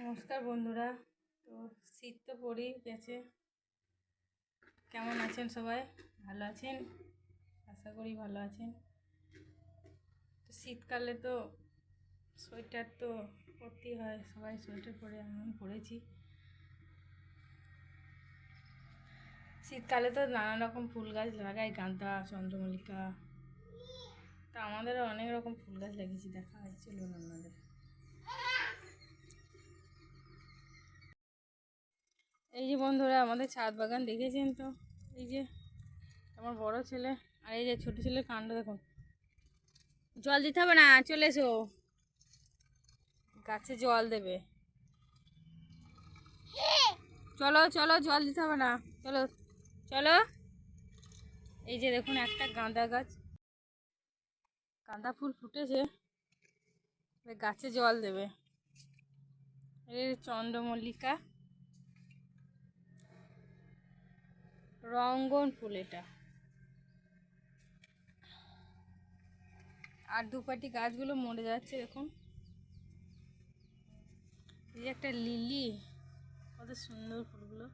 নমস্কার বন্ধুরা। তো শীত তো পড়েই গেছে। কেমন আছেন সবাই? ভালো আছেন? আশা করি ভালো আছেন। তো শীতকালে তো সোয়েটার তো পরতেই হয়। সবাই সোয়েটার পরে আমি পরেছি। শীতকালে তো নানা রকম ফুল গাছ লাগাই। গাঁদা, চন্দ্রমল্লিকা। তা আমাদেরও অনেক রকম ফুল গাছ লাগিয়েছি। দেখা হয় চলুন আপনাদের। এই যে বন্ধুরা, আমাদের ছাদ বাগান দেখেছেন তো? এই যে আমার বড় ছেলে আর এই যে ছোট ছেলের কাণ্ড দেখুন। জল দিতে হবে না, চলে এসো। গাছে জল দেবে। চলো চলো, জল দিতে হবে না। চলো চলো। এই যে দেখুন একটা গাঁদা গাছ। গাঁদা ফুল ফুটেছে। গাছে জল দেবে। এই চন্দ্রমল্লিকা। রঙ্গন ফুল এটা। আর দুপাটি গাছগুলো মরে যাচ্ছে, দেখুন। এই একটা লিলি, কত সুন্দর ফুলগুলো।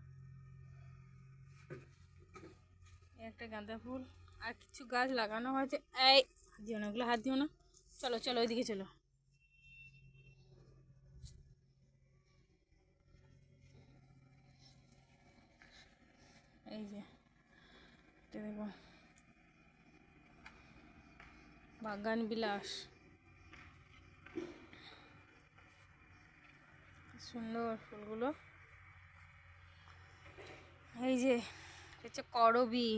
একটা গাঁদা ফুল। আর কিছু গাছ লাগানো হয়েছে। এই, দিও না, ওগুলো হাত দিও না। চলো চলো, ওইদিকে চলো এই যে এটা দেখো বাগান বিলাস সুন্দর ফুলগুলো। এই যে হচ্ছে করবি।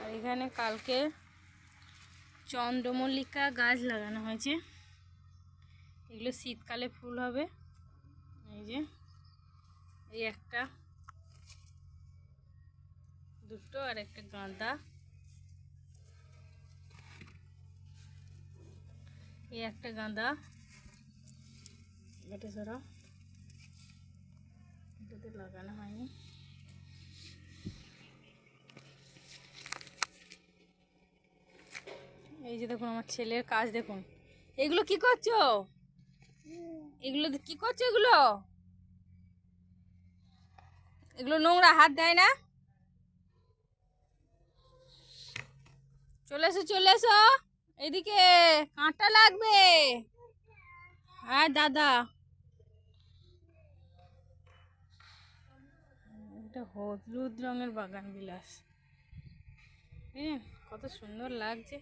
আর এখানে কালকে চন্দ্রমল্লিকা গাছ লাগানো হয়েছে। এগুলো শীতকালে ফুল হবে। এই যে, এই একটা। দুটো আর একটা গাঁদা। এই একটা গাঁদা। এটা সরাও এটাতে লাগানো হয়নি। এই যে দেখুন আমার ছেলের কাজ দেখুন। এগুলো কি করছ? এগুলো কি করছ এগুলো? এগুলো নোংরা হাত দেয় না? চলে এসো চলে এসো। এদিকে কাঁটা লাগবে। হ্যাঁ দাদা। এটা হলুদ রঙের বাগান বিলাস। কত সুন্দর লাগছে।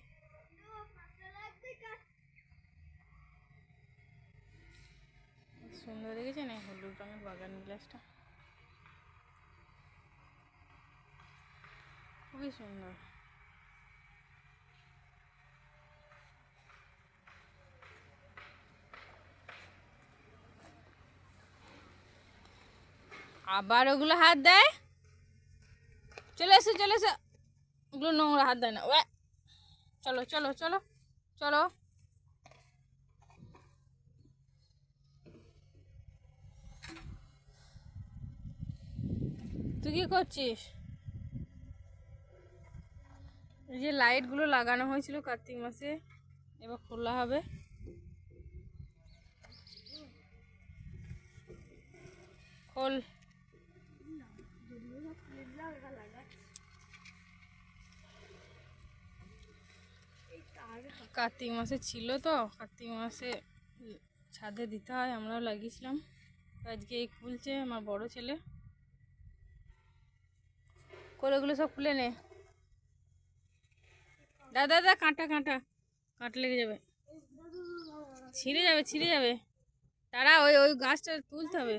সুন্দর দেখেছেন না হলুদ রঙের বাগান বিলাসটা? খুবই সুন্দর। আবার ওগুলো হাত দেয়। চলে এসো চলে এসো। ওগুলো নোংরা হাত দেয় না। ওয়ে। চলো চলো চলো চলো। তুই কি করছিস? এই যে লাইটগুলো লাগানো হয়েছিল কার্তিক মাসে, এবার খোলা হবে। খোল। কার্তিক মাসে ছিল তো, কার্তিক মাসে ছাদে দিতে হয়, আমরাও লাগিয়েছিলাম। আজকে এই খুলছে আমার বড় ছেলে। কোলেগুলো সব খুলে নে। দাদা দাদা কাঁটা কাঁটা। কাঁটা লেগে যাবে। ছিঁড়ে যাবে ছিঁড়ে যাবে। তারা ওই ওই গাছটা তুলতে হবে।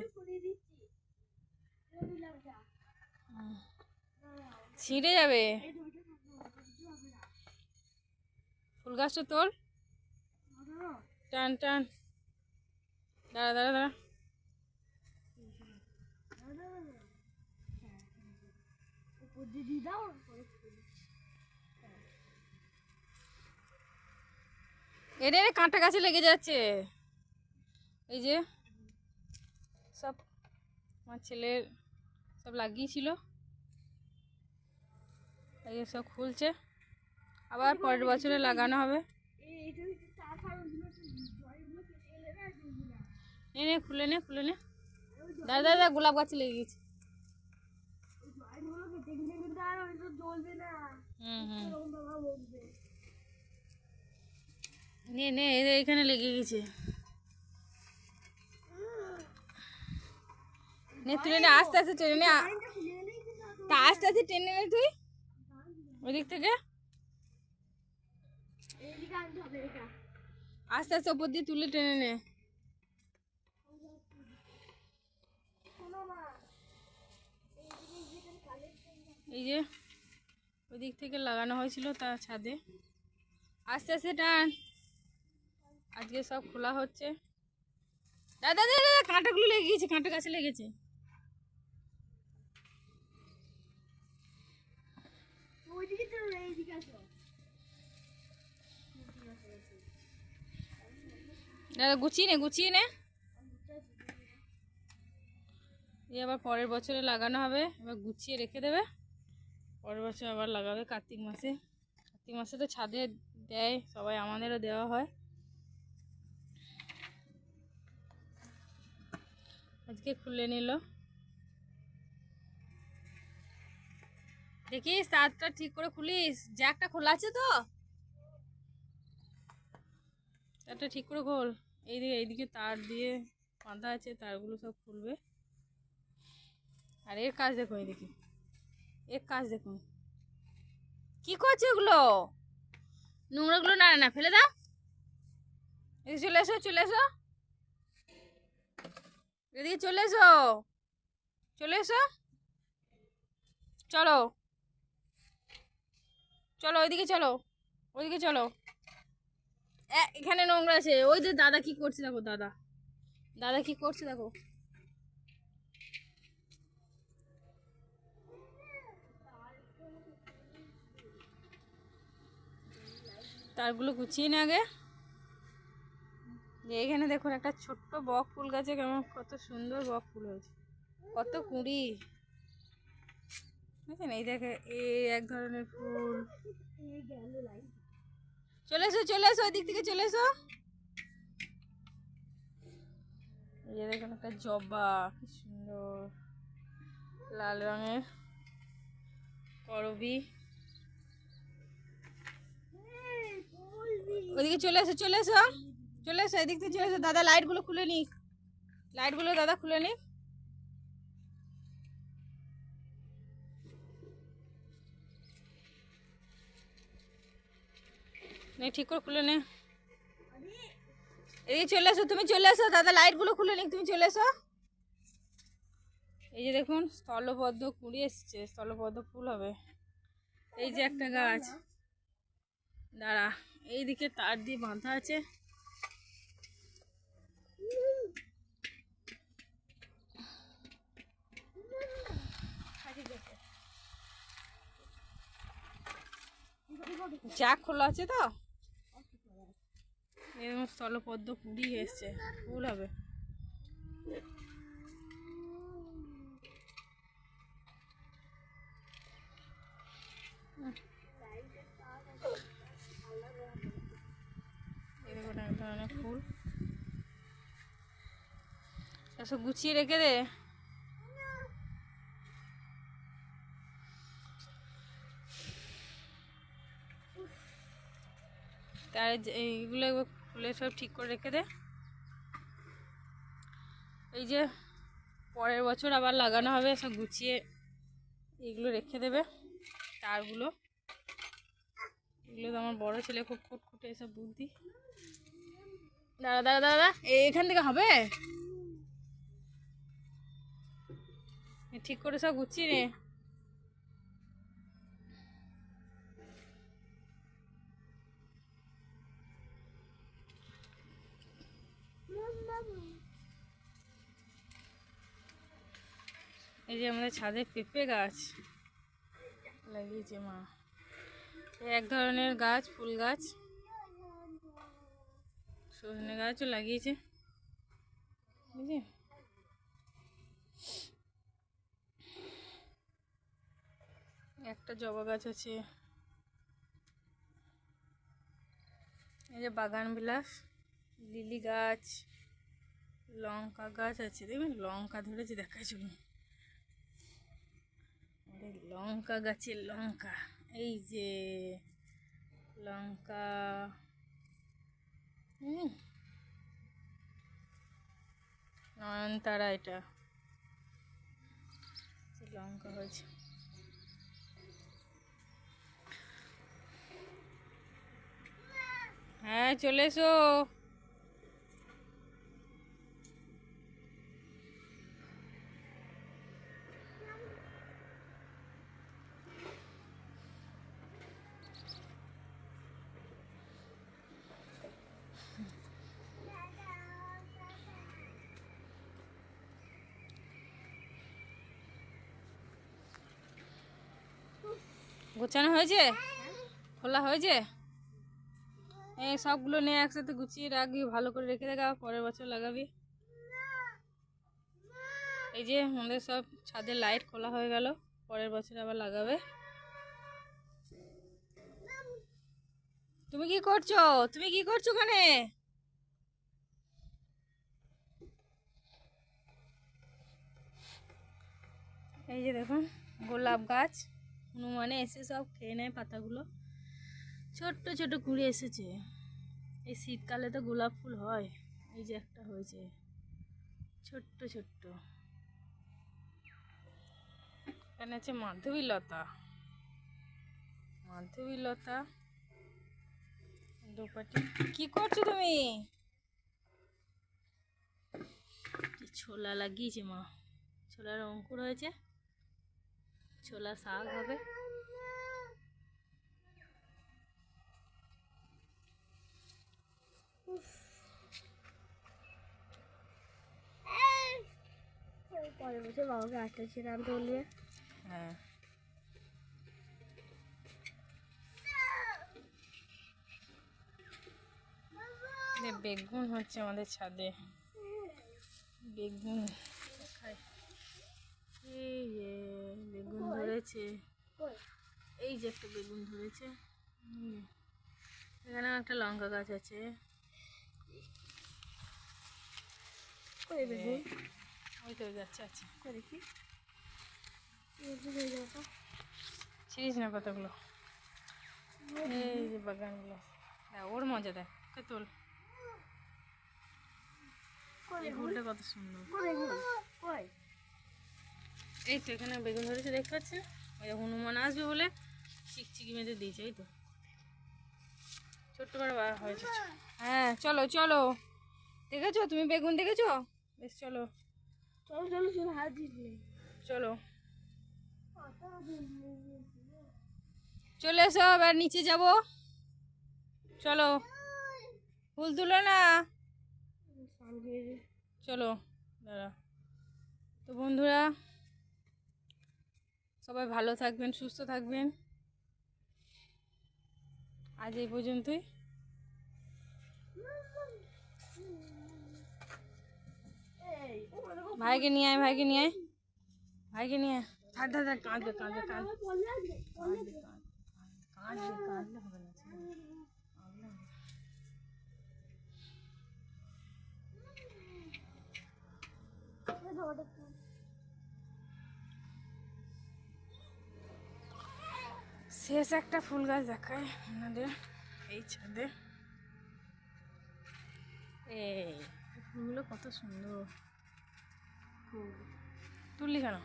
ছিঁড়ে যাবে। ফুল গাছটা তোল টান টান। দাঁড়া দাঁড়া দাঁড়া। এটা এনে, কাঁটা গাছে লেগে যাচ্ছে। এই যে, সব আমার ছেলের সব লাগিয়েছিল। এই সব খুলছে। আবার পরের বছরে লাগানো হবে। নে নে, খুলে নে খুলে নে। দাদা দাদা, গোলাপ গাছে লেগে গেছে। নে নে এখানে লেগে গেছে। নে, তুলে আস্তে আস্তে টেনে নে। আস্তে আস্তে টেনে নে তুই। ওদিক থেকে। আস্তে আস্তে ওপর দিয়ে তুলে টেনে নে। এই যে ওই দিক থেকে লাগানো হয়েছিল তার ছাদে। আস্তে আস্তে টান। আজকে সব খোলা হচ্ছে। দাদা দাদা কাঁটাগুলো লেগে গেছে, কাঁটা গাছে লেগেছে দাদা গুছিয়ে নে গুছিয়ে নে। দিয়ে আবার পরের বছরে লাগানো হবে, এবার গুছিয়ে রেখে দেবে। পরের বছর আবার লাগাবে কার্তিক মাসে। কার্তিক মাসে তো ছাদে দেয়, সবাই আমাদেরও দেওয়া হয়। আজকে খুলে নিল। দেখিস, তারটা ঠিক করে খুলিস। জ্যাকটা খোলা আছে তো? তারটা ঠিক করে খোল। এইদিকে এইদিকে তার দিয়ে বাঁধা আছে, তারগুলো সব খুলবে। আর এর কাজ দেখো এইদিকে। এর কাজ দেখুন কি করছে ওগুলো? নোংরাগুলো না না, ফেলে দাও। এদিকে চলে এসো চলে এসো। এদিকে চলে এসো। চলে এসো। চলো। চলো, ওইদিকে চলো। ওইদিকে চলো। এখানে নোংরা আছে। ওই যে দাদা কি করছে দেখো, দাদা। দাদা কি করছে দেখো। তারগুলো গুছিয়ে নে আগে। যে এখানে দেখুন একটা ছোট্ট বক ফুল গাছে কেমন কত সুন্দর বক ফুল হয়েছে। কত কুঁড়ি। বুঝছেন? এই দেখে, এই এক ধরনের ফুল। চলে এসো চলে এসো ওই দিক থেকে চলে এসো। এই দেখুন একটা জবা, কি সুন্দর। লাল রঙের করবি। ওইদিকে চলে এসো চলে এসো। চলে এসো, এদিক থেকে চলে এসো। দাদা লাইটগুলো খুলে নি লাইটগুলো দাদা খুলে নি নে ঠিক করে খুলে নে। এদিকে চলে এসো, তুমি চলে এসো, দাদা লাইটগুলো খুলে নি তুমি চলে এসো। এই যে দেখুন স্থলপদ্ম কুড়ি এসছে স্থলপদ্ম ফুল হবে। এই যে একটা গাছ। দাঁড়া, এইদিকে তার দিয়ে বাঁধা আছে। জ্যাক খোলা আছে তো? এরকম স্থলপদ্ম কুড়ি এসছে। ফুল। হবে এরকম গুছিয়ে রেখে দে। তার এইগুলো খুলে সব ঠিক করে রেখে দে। এই যে পরের বছর আবার লাগানো হবে, সব গুছিয়ে এগুলো রেখে দেবে, তারগুলো। এগুলো তো আমার বড় ছেলে খুব খুঁটখুটে এসব বুদ্ধি। দাদা দাদা দাদা এখান থেকে হবে? ঠিক করে সব গুছিয়ে নে। এই যে আমাদের ছাদে পেঁপে গাছ। লাগিয়েছে মা। এক ধরনের গাছ, ফুল গাছ। সজনে গাছও লাগিয়েছে। বুঝলি? একটা জবা গাছ আছে। এই যে বাগান বিলাস, লিলি গাছ। লঙ্কা গাছ আছে, দেখবেন লঙ্কা ধরেছে দেখাই আরে লঙ্কা গাছের লঙ্কা, এই যে লঙ্কা, হুম। নয়নতারা এটা। লঙ্কা হয়েছে। হ্যাঁ চলে এসো। গোছানো হয়েছে? খোলা হয়েছে? এই সবগুলো নিয়ে একসাথে গুছিয়ে রাখবি, ভালো করে রেখে দেখা পরের বছর লাগাবি। এই যে আমাদের সব ছাদের লাইট খোলা হয়ে গেল, পরের বছর আবার লাগাবে। তুমি কি করছ? তুমি কি করছ ওখানে? এই যে দেখুন, গোলাপ গাছ। হনুমানে এসে সব খেয়ে নেয় পাতাগুলো। ছোট্ট ছোট কুড়ি এসেছে। এই শীতকালে তো গোলাপ ফুল হয়। এই যে একটা হয়েছে। ছোট্ট ছোট্ট। এখানে আছে মাধবী লতা মাধবী লতা দুপাটি। কি করছ তুমি? ছোলা লাগিয়েছে মা? ছোলার অঙ্কুর হয়েছে? ছোলা শাক হবে। পরের বছর বাবাকে আটটা ছিল আনতে বলবে হ্যাঁ। বেগুন হচ্ছে আমাদের ছাদে। বেগুন। দেখাই। বেগুন ধরেছে। এই যে একটা বেগুন ধরেছে। হুম। এখানেও একটা লঙ্কা গাছ আছে। কই বেগুন? ওই তো যাচ্ছে আছে। কই দেখি? যাব তো। ছিড়িস না পাতাগুলো এই যে বাগানগুলো। দেখ, ওর মজা দেখ ওকে তোল। ফুলটা কত সুন্দর। এই তো এখানে বেগুন ধরেছে দেখতে পাচ্ছেন? ওই হনুমান আসবে বলে চিকচিকি মেঁধে দিয়েছে এই তো। ছোট্ট করে বা- হয়েছে। হ্যাঁ চলো চলো। দেখেছ? তুমি বেগুন দেখেছ? বেশ চলো। চলো চলো চলো হাত চলো। চলে এসো এবার নিচে যাব। চলো। ফুল তুলো না। চলো দাঁড়া তো বন্ধুরা সবাই ভালো থাকবেন সুস্থ থাকবেন। আজ এই পর্যন্তই। ভাইকে নিয়ে আয় ভাইকে নিয়ে আয়। ভাইকে নিয়ে আয়। থাক থাক থাক কাঁদবে কাঁদবে কাঁদবে। কাঁদবে কাঁদবে কাঁদবে কাঁদলে হবে না কাঁদলে হবে শেষ একটা ফুল গাছ দেখায় আপনাদের। এই ছাদে। এই ফুলগুলো কত সুন্দর। তুললি কেন?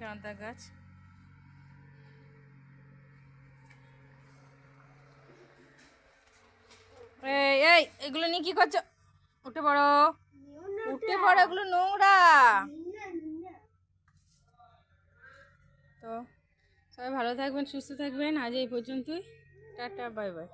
গাঁদা গাছ। এই, এগুলো নিয়ে কি করছ? উঠে পড়ো। উঠে পারে এগুলো নোংরা। তো, সবাই ভালো থাকবেন, সুস্থ থাকবেন। আজ এই পর্যন্তই। Tata, bye bye.